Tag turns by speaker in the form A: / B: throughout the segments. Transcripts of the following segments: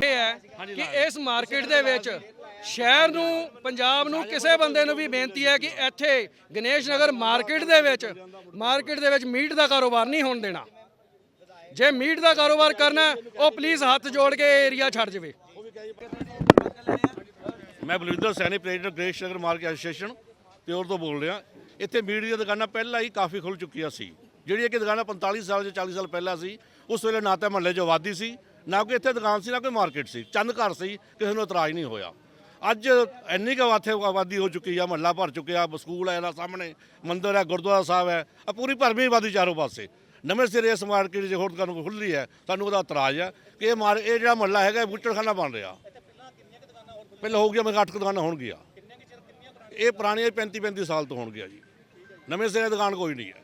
A: ਕਿ ਇਸ ਮਾਰਕੀਟ ਦੇ ਵਿੱਚ ਸ਼ਹਿਰ ਨੂੰ, ਪੰਜਾਬ ਨੂੰ, ਕਿਸੇ ਬੰਦੇ ਨੂੰ ਵੀ ਬੇਨਤੀ ਹੈ ਕਿ ਇੱਥੇ ਗਣੇਸ਼ ਨਗਰ ਮਾਰਕੀਟ ਦੇ ਵਿੱਚ, ਮਾਰਕੀਟ ਦੇ ਵਿੱਚ ਮੀਟ ਦਾ ਕਾਰੋਬਾਰ ਨਹੀਂ ਹੋਣ ਦੇਣਾ। ਜੇ ਮੀਟ ਦਾ ਕਾਰੋਬਾਰ ਕਰਨਾ ਉਹ ਪਲੀਜ਼ ਹੱਥ ਜੋੜ ਕੇ ਏਰੀਆ ਛੱਡ ਜਾਵੇ।
B: ਮੈਂ Balwinder Saini president Gresh Nagar market association, pure ਤੋਂ ਬੋਲ ਰਿਹਾ। ਇੱਥੇ ਮੀਟ ਦੀਆਂ ਦੁਕਾਨਾਂ ਪਹਿਲਾਂ ਹੀ ਕਾਫੀ ਖੁੱਲ ਚੁੱਕੀਆਂ ਸੀ। ਜਿਹੜੀਆਂ ਕਿ ਦੁਕਾਨਾਂ 45 ਸਾਲ ਜਾਂ 40 ਸਾਲ ਪਹਿਲਾਂ ਸੀ, ਉਸ ਵੇਲੇ ਨਾ ਤਾਂ ਮਹੱਲੇ 'ਚ ਆਬਾਦੀ ਸੀ ਨਾ ਕੋਈ ਇੱਥੇ ਦੁਕਾਨ ਸੀ, ਨਾ ਕੋਈ ਮਾਰਕੀਟ ਸੀ। ਚੰਦ ਘਰ ਸੀ, ਕਿਸੇ ਨੂੰ ਇਤਰਾਜ਼ ਨਹੀਂ ਹੋਇਆ। ਅੱਜ ਇੰਨੀ ਕੁ ਇੱਥੇ ਆਬਾਦੀ ਹੋ ਚੁੱਕੀ ਆ, ਮਹੱਲਾ ਭਰ ਚੁੱਕਿਆ ਸਕੂਲ ਹੈ ਇਹਦਾ ਸਾਹਮਣੇ, ਮੰਦਿਰ ਹੈ ਗੁਰਦੁਆਰਾ ਸਾਹਿਬ ਹੈ ਆ ਪੂਰੀ ਭਰਮੀ ਆਬਾਦੀ ਚਾਰੋਂ ਪਾਸੇ। ਨਵੇਂ ਸਿਰੇ ਇਸ ਮਾਰਕੀਟ ਜੇ ਹੋਰ ਤੁਹਾਨੂੰ ਖੁੱਲ੍ਹੀ ਹੈ, ਸਾਨੂੰ ਉਹਦਾ ਇਤਰਾਜ਼ ਹੈ ਕਿ ਇਹ ਮਾਰ ਇਹ ਜਿਹੜਾ ਮਹੱਲਾ ਹੈਗਾ, ਇਹ ਬੁੱਚੜਖਾਨਾ ਬਣ ਰਿਹਾ। ਪਹਿਲਾਂ ਹੋ ਗਿਆ ਮੇਰੇ ਅੱਠ ਦੁਕਾਨਾਂ ਹੋਣਗੀਆਂ। ਇਹ ਪੁਰਾਣੀਆਂ 35 35 ਸਾਲ ਤੋਂ ਹੋਣਗੀਆਂ ਜੀ। ਨਵੇਂ ਸਿਰੇ ਦੁਕਾਨ ਕੋਈ ਨਹੀਂ ਹੈ।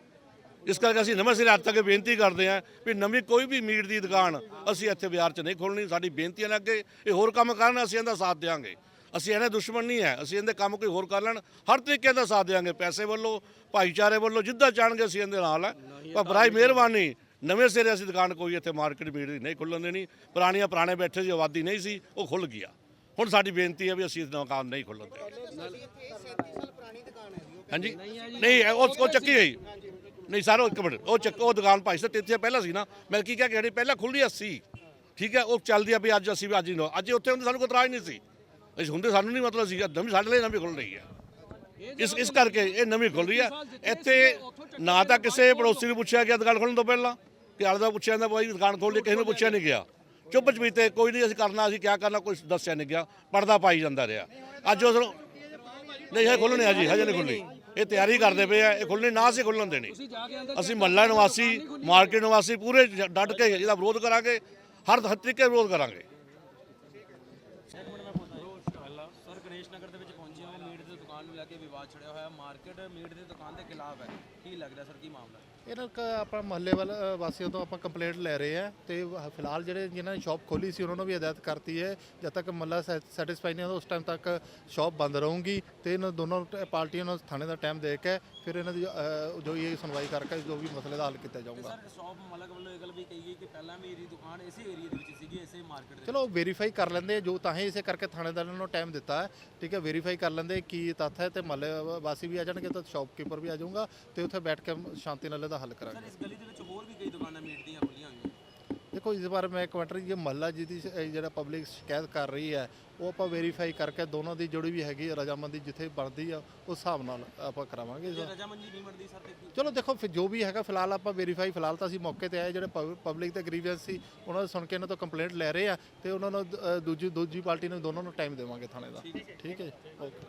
B: ਇਸ ਕਰਕੇ ਅਸੀਂ ਨਵੇਂ ਸਿਰੇ ਅੱਜ ਤੱਕ ਬੇਨਤੀ ਕਰਦੇ ਹਾਂ ਵੀ ਨਵੀਂ ਕੋਈ ਵੀ ਮੀਟ ਦੀ ਦੁਕਾਨ ਅਸੀਂ ਇੱਥੇ ਬਾਜ਼ਾਰ 'ਚ ਨਹੀਂ ਖੋਲਣੀ ਸਾਡੀ ਬੇਨਤੀਆਂ ਨੇ ਅੱਗੇ ਇਹ ਹੋਰ ਕੰਮ ਕਰਨ ਅਸੀਂ ਇਹਦਾ ਸਾਥ ਦੇਵਾਂਗੇ ਅਸੀਂ ਇਹਨਾਂ ਦੁਸ਼ਮਣ ਨਹੀਂ ਹੈ ਅਸੀਂ ਇਹਦੇ ਕੰਮ ਕੋਈ ਹੋਰ ਕਰ ਲੈਣ ਹਰ ਤਰੀਕੇ ਦਾ ਸਾਥ ਦੇਵਾਂਗੇ ਪੈਸੇ ਵੱਲੋਂ ਭਾਈਚਾਰੇ ਵੱਲੋਂ ਜਿੱਦਾਂ ਚਾਹਣਗੇ ਅਸੀਂ ਇਹਦੇ ਨਾਲ ਹੈ। ਪਰ ਬਰਾਈ ਮਿਹਰਬਾਨੀ ਨਵੇਂ ਸਿਰੇ ਅਸੀਂ ਦੁਕਾਨ ਕੋਈ ਇੱਥੇ ਮਾਰਕੀਟ ਮੀਟ ਦੀ ਨਹੀਂ ਖੁੱਲਣ ਦੇਣੀ ਪੁਰਾਣੀਆਂ ਪੁਰਾਣੇ ਬੈਠੇ ਸੀ ਆਬਾਦੀ ਨਹੀਂ ਸੀ ਉਹ ਖੁੱਲ ਗਿਆ। ਹੁਣ ਸਾਡੀ ਬੇਨਤੀ ਹੈ ਵੀ ਅਸੀਂ ਇਸ ਦੁਕਾਨ ਨਹੀਂ ਖੁੱਲਣ ਦੇ ਹਾਂਜੀ। ਨਹੀਂ ਉਹ ਉਹ ਚੱਕੀ ਗਈ ਨਹੀਂ ਸਰ, ਉਹ ਇੱਕ ਮਿੰਟ, ਉਹ ਚੱਕ, ਉਹ ਦੁਕਾਨ ਭਾਈ ਸਾਹਿਬ ਇੱਥੇ ਪਹਿਲਾਂ ਸੀ ਨਾ। ਮੈਂ ਕੀ ਕਿਹਾ ਕਿ ਜਿਹੜੀ ਪਹਿਲਾਂ ਖੁੱਲੀ 80 ਠੀਕ ਹੈ, ਉਹ ਚੱਲਦੀ ਆ ਵੀ ਅੱਜ ਅਸੀਂ ਵੀ ਅੱਜ ਹੀ ਲਓ। ਅੱਜ ਉੱਥੇ ਹੁੰਦੇ ਸਾਨੂੰ ਕੋਈ ਇਤਰਾਜ਼ ਨਹੀਂ ਸੀ। ਅਸੀਂ ਹੁੰਦੇ ਸਾਨੂੰ ਨਹੀਂ ਮਤਲਬ ਸੀ ਨਵੀਂ ਸਾਡੇ ਲਈ ਨਵੀਂ ਖੁੱਲ ਰਹੀ ਹੈ ਇਸ ਇਸ ਕਰਕੇ ਇਹ ਨਵੀਂ ਖੁੱਲ ਰਹੀ ਹੈ ਇੱਥੇ ਨਾ ਤਾਂ ਕਿਸੇ ਪੜੋਸੀ ਨੂੰ ਪੁੱਛਿਆ ਗਿਆ ਦੁਕਾਨ ਖੋਲਣ ਤੋਂ ਪਹਿਲਾਂ, ਕਿ ਆਲੇ ਦਾ ਪੁੱਛਿਆ ਜਾਂਦਾ ਬਾਈ ਦੁਕਾਨ ਖੋਲ ਲਈ, ਕਿਸੇ ਨੂੰ ਪੁੱਛਿਆ ਨਹੀਂ ਗਿਆ। ਚੁੱਪ ਚਪੀਤੇ, ਕੋਈ ਨਹੀਂ ਅਸੀਂ ਕਰਨਾ, ਅਸੀਂ ਕਿਆ ਕਰਨਾ ਕੋਈ ਦੱਸਿਆ ਨਹੀਂ ਗਿਆ। ਪਰਦਾ ਪਾਈ ਜਾਂਦਾ ਰਿਹਾ। ਅੱਜ ਉਸ ਨਹੀਂ ਇਹ ਖੁੱਲਣੀ ਹਜੇ ਹਜੇ ਨਹੀਂ ਖੁੱਲਣੀ ਇਹ ਤਿਆਰੀ ਕਰਦੇ ਪਏ ਆ ਇਹ ਖੁੱਲਣੀ ਨਾ ਅਸੀਂ ਖੁੱਲਣ ਦੇਣੀ। ਅਸੀਂ ਮਹੱਲਾ ਨਿਵਾਸੀ ਮਾਰਕੀਟ ਨਿਵਾਸੀ ਪੂਰੇ ਡਟ ਕੇ ਇਹਦਾ ਵਿਰੋਧ ਕਰਾਂਗੇ ਹਰ ਹਰ ਤਰੀਕੇ ਵਿਰੋਧ ਕਰਾਂਗੇ।
C: ਸਰ ਗਣੇਸ਼ ਨਗਰ ਦੇ ਵਿੱਚ ਪਹੁੰਚੇ ਹਾਂ ਮੀਟ ਦੀ ਦੁਕਾਨ ਨੂੰ ਲੈ ਕੇ ਵਿਵਾਦ ਛੜਿਆ ਹੋਇਆ। ਮਾਰਕੀਟ ਮੀਟ ਦੀ ਦੁਕਾਨ ਦੇ ਖਿਲਾਫ ਹੈ। ਕੀ ਲੱਗਦਾ ਸਰ ਕੀ ਮਾਮਲਾ?
D: ਇਹਨਾਂ ਕ ਆਪਾਂ ਮਹੱਲੇ ਵਾਲ ਵਾਸੀਆਂ ਤੋਂ ਆਪਾਂ ਕੰਪਲੇਂਟ ਲੈ ਰਹੇ ਆ ਤੇ ਫਿਲਹਾਲ ਜਿਹੜੇ ਜਿਨ੍ਹਾਂ ਨੇ ਸ਼ਾਪ ਖੋਲੀ ਸੀ ਉਹਨਾਂ ਨੂੰ ਵੀ ਹਦਾਇਤ ਕਰਤੀ ਹੈ। ਜਦ ਤੱਕ ਮਹੱਲਾ ਸੈਟੀਸਫਾਈ ਨਹੀਂ ਹੁੰਦਾ ਉਸ ਟਾਈਮ ਤੱਕ ਸ਼ਾਪ ਬੰਦ ਰਹੂਗੀ ਤੇ ਇਹਨਾਂ ਦੋਨੋਂ ਪਾਰਟੀਆਂ ਨੂੰ ਥਾਣੇ ਦਾ ਟਾਈਮ ਦੇ ਕੇ ਫਿਰ ਇਹਨਾਂ ਦੀ ਅ, ਜੋ ਇਹ ਸੁਣਵਾਈ ਕਰਕੇ ਜੋ ਵੀ ਮਸਲੇ ਦਾ ਹੱਲ ਕੀਤਾ ਜਾਊਗਾ।
C: ਸਰ ਸ਼ਾਪ ਮਾਲਕ ਵੱਲੋਂ ਇਹ ਗੱਲ ਵੀ ਕਹੀ ਗਈ ਕਿ ਪਹਿਲਾਂ ਵੀ ਇਹਦੀ ਦੁਕਾਨ ਇਸੇ ਏਰੀਆ ਦੇ ਵਿੱਚ ਸੀਗੀ ਇਸੇ ਮਾਰਕੀਟ ਦੇ
D: ਚਲੋ ਵੈਰੀਫਾਈ ਕਰ ਲੈਂਦੇ ਜੋ ਤਾਂ ਹੀ ਇਸੇ ਕਰਕੇ ਥਾਣੇਦਾਰਾਂ ਨੂੰ ਟਾਈਮ ਦਿੱਤਾ ਹੈ। ਠੀਕ ਹੈ ਵੈਰੀਫਾਈ ਕਰ ਲੈਂਦੇ ਕੀ ਤੱਥ ਹੈ ਤੇ ਮਹੱਲੇ ਵਾਸੀ ਵੀ ਆ ਜਾਣਗੇ ਤਾਂ ਸ਼ਾਪਕੀਪਰ ਵੀ ਆ ਜਾਊਗਾ ਤੇ ਉੱਥੇ ਬੈਠ ਕੇ ਸ਼ਾਂਤੀ ਨਾਲ ਇਹਦਾ ਹੱਲ ਕਰਾਂਗੇ।
C: ਇਸ ਗਲੀ ਦੇ ਵਿੱਚ ਹੋਰ ਵੀ ਕਈ ਦੁਕਾਨਾਂ ਮੀਟ ਦੀਆਂ ਖੁੱਲੀਆਂ ਹੋਈਆਂ
D: ਦੇਖੋ ਇਸ ਬਾਰੇ ਮੈਂ ਵਾਰ ਇਹ ਮਹੱਲਾ ਜਿਹਦੀ ਇਹ ਜਿਹੜਾ ਪਬਲਿਕ ਸ਼ਿਕਾਇਤ ਕਰ ਰਹੀ ਹੈ ਉਹ ਆਪਾਂ ਵੈਰੀਫਾਈ ਕਰਕੇ ਦੋਨੋਂ ਦੀ ਜਿਹੜੀ ਵੀ ਹੈਗੀ ਰਜਾਮੰਦੀ ਜਿੱਥੇ ਬਣਦੀ ਆ ਉਸ ਹਿਸਾਬ ਨਾਲ ਆਪਾਂ ਕਰਾਵਾਂਗੇ
C: ਜੇ ਰਜਾਮੰਦੀ ਨਹੀਂ ਬਣਦੀ ਸਰ
D: ਚਲੋ ਦੇਖੋ ਫਿਰ ਜੋ ਵੀ ਹੈਗਾ ਫਿਲਹਾਲ ਆਪਾਂ ਵੈਰੀਫਾਈ ਫਿਲਹਾਲ ਤਾਂ ਅਸੀਂ ਮੌਕੇ ਤੇ ਆਏ ਜਿਹੜੇ ਪਬਲਿਕ ਤੇ ਗਰੀਵੈਂਸ ਸੀ ਉਹਨਾਂ ਨੂੰ ਸੁਣ ਕੇ ਇਹਨਾਂ ਤੋਂ ਕੰਪਲੇਂਟ ਲੈ ਰਹੇ ਆ ਤੇ ਉਹਨਾਂ ਨੂੰ ਦੂਜੀ ਦੂਜੀ ਪਾਰਟੀ ਨੂੰ ਦੋਨੋਂ ਨੂੰ ਟਾਈਮ ਦੇਵਾਂਗੇ ਥਾਣੇ ਦਾ। ਠੀਕ ਹੈ ਜੀ। ਓਕੇ